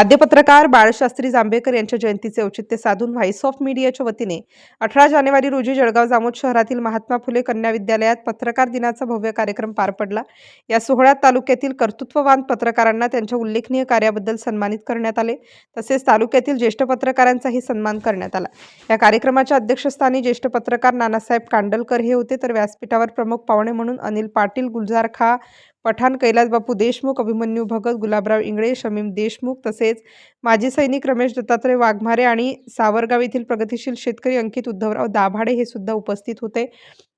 आद्य पत्रकार बाळशास्त्री जांभेकर यांच्या जयंतीचे औचित्य साधून व्हाईस ऑफ मीडियाच्या वतीने अठरा जानेवारी रोजी जळगाव जामोद शहरातील महात्मा फुले कन्या विद्यालयात पत्रकार दिनाचा भव्य कार्यक्रम पार पडला. या सोहळ्यात तालुक्यातील कर्तृत्ववान पत्रकारांना त्यांच्या उल्लेखनीय कार्याबद्दल सन्मानित करण्यात आले. तसेच तालुक्यातील ज्येष्ठ पत्रकारांचाही सन्मान करण्यात आला. या कार्यक्रमाच्या अध्यक्षस्थानी ज्येष्ठ पत्रकार नानासाहेब कांडलकर हे होते. तर व्यासपीठावर प्रमुख पाहुणे म्हणून अनिल पाटील गुलजार खा पठाण कैलास बापू देशमुख अभिमन्यू भगत गुलाबराव इंगळे शमीम देशमुख तसेच माजी सैनिक रमेश दत्तात्रय वाघमारे आणि सावरगाव येथील प्रगतिशील शेतकरी अंकित उद्धवराव दाभाडे हे सुद्धा उपस्थित होते.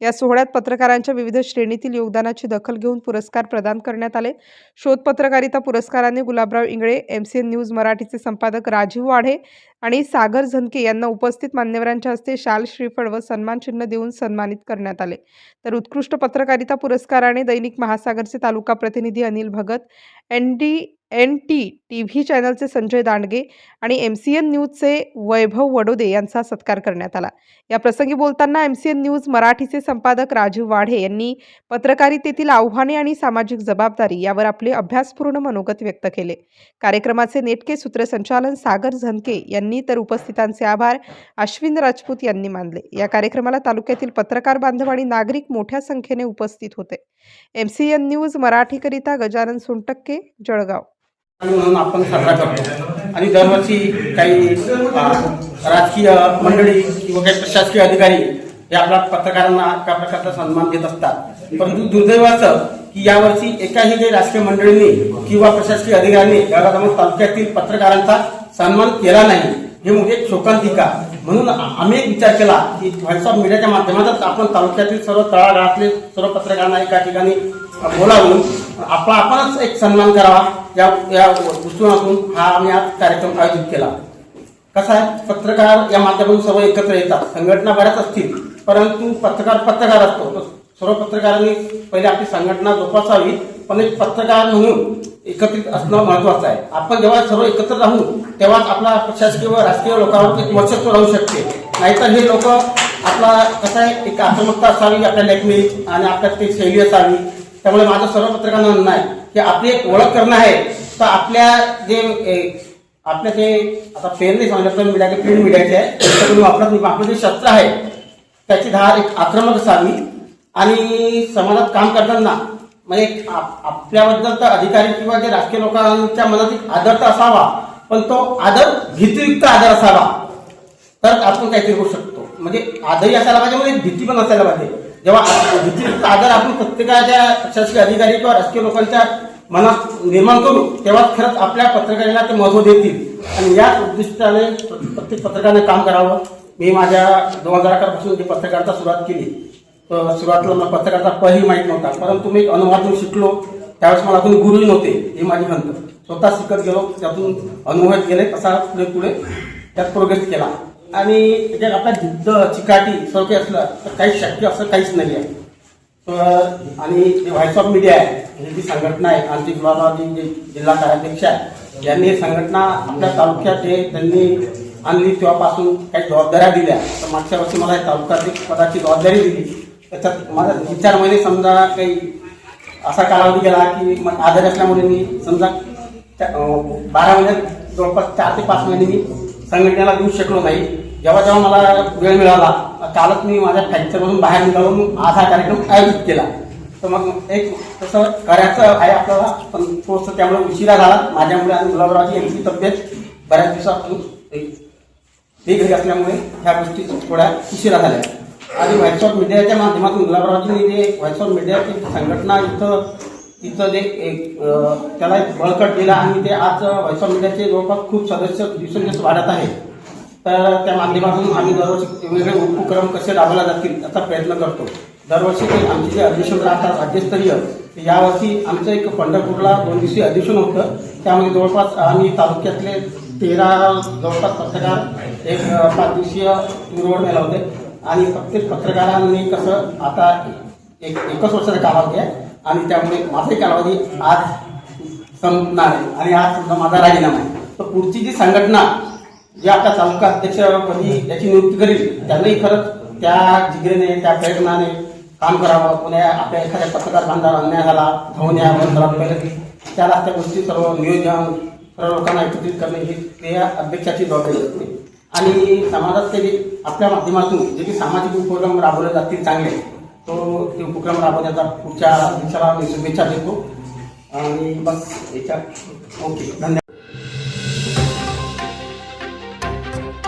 या सोहळ्यात पत्रकारांच्या विविध श्रेणीतील योगदानाची दखल घेऊन पुरस्कार प्रदान करण्यात आले. शोध पत्रकारिता पुरस्काराने Gulabrao Ingle M C N news मराठीचे संपादक राजीव वाढे आणि सागर झनके यांना उपस्थित मान्यवरांच्या हस्ते शाल श्रीफळ व सन्मानचिन्ह देऊन सन्मानित करण्यात आले. तर उत्कृष्ट पत्रकारिता पुरस्काराने दैनिक महासागरचे तालुका प्रतिनिधी Anil Bhagat N D N T T V चॅनलचे Sanjay Dandge आणि एम सी एन न्यूजचे वैभव वडोदे यांचा सत्कार करण्यात आला. या प्रसंगी बोलताना एम सी एन न्यूज मराठीचे संपादक राजीव वाढे यांनी पत्रकारितेतील आव्हाने आणि सामाजिक जबाबदारी यावर आपले अभ्यासपूर्ण मनोगत व्यक्त केले. कार्यक्रमाचे नेटके सूत्रसंचालन सागर झनके यांनी तर उपस्थितांचे आभार अश्विन राजपूत यांनी मानले. या कार्यक्रमाला तालुक्यातील पत्रकार बांधव आणि नागरिक मोठ्या संख्येने उपस्थित होते. एम सी एन न्यूज मराठीकरिता गजानन सोनटक्के जळगाव. म्हणून आपण साजरा करतो. आणि दरवर्षी काही राजकीय मंडळी किंवा काही प्रशासकीय अधिकारी हे आपल्या पत्रकारांना एका प्रकारचा सन्मान देत असतात. परंतु दुर्दैवाचं की यावर्षी एकाही काही राजकीय मंडळींनी किंवा प्रशासकीय अधिकाऱ्यांनी जळगाव तालुक्यातील पत्रकारांचा सन्मान केला नाही. हे म्हणजे शोकांतिका. म्हणून आम्ही एक विचार केला की व्हॉइस ऑफ मीडियाच्या माध्यमातच आपण तालुक्यातील सर्व तळागाळातले सर्व पत्रकारांना एका ठिकाणी बोलावून आपला आपणच एक सन्मान करावा. या या दृष्टिकोनातून हा आम्ही आज कार्यक्रम आयोजित केला. कसा आहे? पत्रकार या माध्यमातून सर्व एकत्र येतात. संघटना बऱ्याच असतील परंतु पत्रकार पत्रकार असतो. सर्व पत्रकारांनी पहिले आपली संघटना जोपासावी पण एक पत्रकार म्हणून एकत्रित असणं महत्वाचं आहे. आपण जेव्हा सर्व एकत्र राहू तेव्हाच आपला प्रशासकीय व राजकीय लोकांवर एक वर्चस्व राहू शकते. नाहीतर हे लोक आपला कसं आहे? एक आक्रमकता असावी आपल्या लेखणी आणि आपल्यात ती शैली असावी. त्यामुळे माझं सर्व पत्रकारांना म्हणणं आहे की आपली एक ओळख करणं आहे. तर आपल्या जे ए, आपल्या जे आता पेन नाही सांगितलं तर मीडिया प्रिंट मीडियाचे आहे त्याच्याकडून वापरत नाही. आपलं जे शस्त्र आहे त्याची धार एक आक्रमक असावी आणि समाजात काम करताना म्हणजे आप- आपल्याबद्दल तर अधिकारी किंवा जे राजकीय लोकांच्या मनात एक आदर तर असावा पण तो आदर भीतिरिक्त आदर असावा. तर आपण काहीतरी करू शकतो. म्हणजे आदरही असायला पाहिजे म्हणजे भीती पण असायला पाहिजे. जेव्हा आ- आजार आदर आपण प्रत्येकाच्या शासकीय अधिकारी किंवा राजकीय लोकांच्या मनात निर्माण करू तेव्हा खरंच आपल्या पत्रकारांना ते महत्त्व देतील. आणि याच उद्दिष्टाने प्रत्येक पत्रकाराने काम करावं. मी माझ्या दोन हजार अकरापासून जी पत्रकारिता सुरुवात केली. तर सुरुवातीला मला पत्रकारिता पहिली माहीत नव्हता. परंतु मी अनुभवातून शिकलो. त्यावेळेस मला अजून गुरुही नव्हते. हे माझी म्हणतं स्वतः शिकत गेलो. त्यातून अनुभव गेले तसा पुढे पुढे त्यात प्रोग्रेस केला. आणि त्याच्यात आपला जिद्द चिकाटी सर्व असलं तर काही शक्य असं काहीच नाही आहे. तर आणि जे व्हॉइस ऑफ मीडिया आहे ही जी संघटना आहे आमची गुलाबाजी जे जिल्हा कार्याध्यक्ष आहे यांनी ही संघटना आपल्या तालुक्यात हे त्यांनी आणली तेव्हापासून काही जबाबदाऱ्या दिल्या. तर मागच्या वर्षी मला या तालुक्यातील पदाची जबाबदारी दिली. त्याच्यात माझा तीन चार महिने समजा काही असा कालावधी गेला की मग आजारी असल्यामुळे मी समजा त्या- बारा महिन्यात जवळपास चार ते पाच महिने मी संघटनेला देऊ शकलो नाही. जेव्हा जेव्हा मला वेळ मिळाला कालच मी माझ्या फ्रॅक्चरमधून बाहेर निघालो मग आज हा कार्यक्रम आयोजित केला. तर मग एक तसं करायचं आहे आपल्याला पण थोडंसं त्यामुळे उशिरा झाला. माझ्यामुळे आणि गुलाबरावची यांची तब्येत बऱ्याच दिवसापासून एक ते घरी असल्यामुळे ह्या गोष्टी थोड्या उशिरा झाल्या. आणि व्हॉट्सअप ऑफ मीडियाच्या माध्यमातून गुलाबरावजींनी जे व्हॉट्सअप ऑफ मीडियाची संघटना इथं तिथं जे एक त्याला एक बळकट दिला आणि ते आज व्हॉइस मीडियाचे जवळपास खूप सदस्य दिवसेंदिवस वाढत आहे तर त्या माध्यमातून आम्ही दरवर्षी वेगवेगळे उपक्रम कसे राबवले जातील याचा प्रयत्न करतो. दरवर्षी ते आमचे जे अधिवेशन राहतात राज्यस्तरीय यावर्षी आमचं एक पंढरपूरला दोन दिवसीय अधिवेशन होतं. त्यामध्ये जवळपास आम्ही तालुक्यातले तेरा जवळपास पत्रकार एक पाच दिवसीय टूरवर नेला होते. आणि प्रत्येक पत्रकारांनी कसं आता एक एकच वर्षाचा कालावधी आहे आणि त्यामुळे माझाही कालावधी आज संपणार आहे. आणि आज सुद्धा माझा राजीनामा आहे. तर पुढची जी संघटना जे आता तालुका अध्यक्षपदी याची नियुक्ती करील त्यांनाही खरंच त्या जिगरेने त्या प्रयत्नाने काम करावं. पुण्या आपल्या एखाद्या पत्रकार बांधाला अन्याय झाला धावण्या यावं सर्वात पहिले त्याला त्या गोष्टी सर्व नियोजन सर्व लोकांना एकत्रित करणे ही ते या अध्यक्षाची जबाबदारी असते. आणि समाजात ते आपल्या माध्यमातून जे की सामाजिक उपक्रम राबवले जातील चांगले तो ते उपक्रम राबवण्याचा पुढच्या दिवसाला शुभेच्छा देतो आणि बस याच्या ओके धन्यवाद।